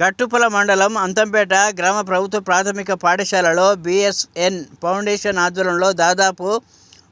గట్టుపల మండలం అంతంపేట గ్రామ ప్రభుత్వ ప్రాథమిక పాఠశాలలో బిఎస్ఎన్ ఫౌండేషన్ ఆధ్వర్యంలో దాదాపు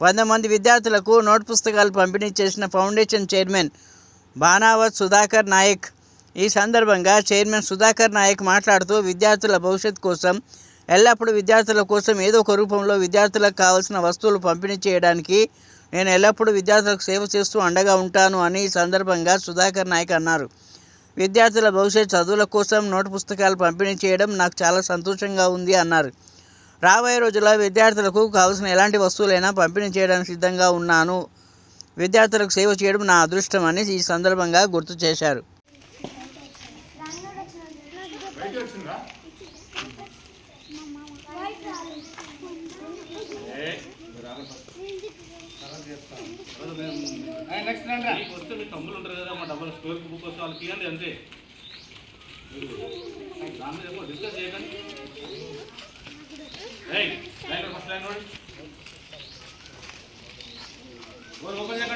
వంద మంది విద్యార్థులకు నోట్ పుస్తకాలు పంపిణీ చేసిన ఫౌండేషన్ చైర్మన్ బానావత్ సుధాకర్ నాయక్. ఈ సందర్భంగా చైర్మన్ సుధాకర్ నాయక్ మాట్లాడుతూ విద్యార్థుల భవిష్యత్ కోసం ఎల్లప్పుడూ విద్యార్థుల కోసం ఏదో ఒక రూపంలో విద్యార్థులకు కావాల్సిన వస్తువులు పంపిణీ చేయడానికి నేను ఎల్లప్పుడూ విద్యార్థులకు సేవ చేస్తూ అండగా ఉంటాను అని ఈ సందర్భంగా సుధాకర్ నాయక్ అన్నారు. విద్యార్థుల భవిష్యత్ చదువుల కోసం నోటు పుస్తకాలు పంపిణీ చేయడం నాకు చాలా సంతోషంగా ఉంది అన్నారు. రాబోయే రోజుల్లో విద్యార్థులకు కావాల్సిన ఎలాంటి వస్తువులైనా పంపిణీ చేయడానికి సిద్ధంగా ఉన్నాను. విద్యార్థులకు సేవ చేయడం నా అదృష్టం అని ఈ సందర్భంగా గుర్తు చేశారు. నెక్స్ట్ మీకు వస్తే మీ తమ్ముళ్ళు ఉంటారు కదా మా డబ్బులు స్టోర్కి బుక్ వస్తే వాళ్ళకి ఇవ్వండి అంతే దాని మీద డిస్కస్ చేయకండి ఫస్ట్ లైన్ ఓపెన్ చేయకండి.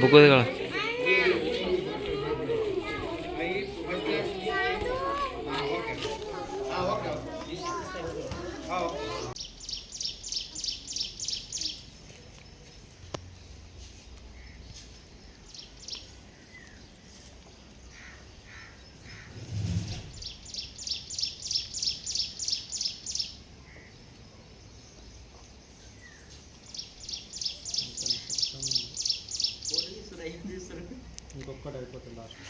बुकुळगळ Oh. రారా రిసీవ్ ఇంకొకటి అయిపోతుంది లాస్ట్